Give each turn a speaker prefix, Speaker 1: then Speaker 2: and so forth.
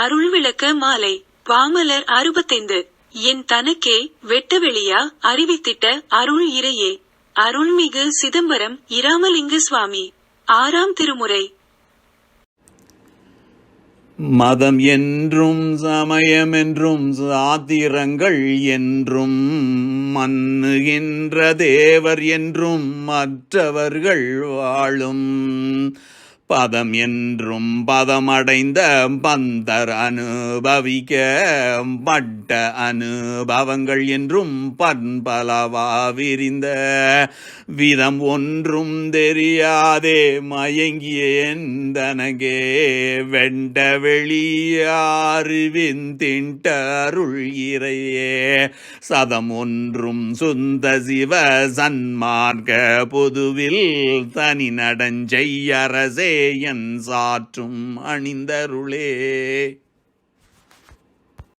Speaker 1: அருள் விளக்க மாலை. பாமலர் அறுபத்தைந்து. என் தனக்கே வெட்டவெளியா அறிவித்திட்ட அருள் இறையே. அருள்மிகு சிதம்பரம் இராமலிங்க சுவாமி. ஆறாம் திருமுறை.
Speaker 2: மதம் என்றும் சமயம் என்றும் சாத்திரங்கள் என்றும் மன்னுகின்ற தேவர் என்றும் மற்றவர்கள் வாழும் பதம் என்றும் பதமடைந்த பந்தர் அனுபவிக்க பட்ட அனுபவங்கள் என்றும் பண்பலவா விரிந்த. விதம் ஒன்றும் தெரியாதே மயங்கிய எந்தனகே வெண்ட வெளியாருவின் திண்டருள் இறையே. சதம் ஒன்றும் சுந்த சிவ சன்மார்க்க பொதுவில் தனி நடஞ்செய்யரசே என் சாற்றும் அணிந்தருளே.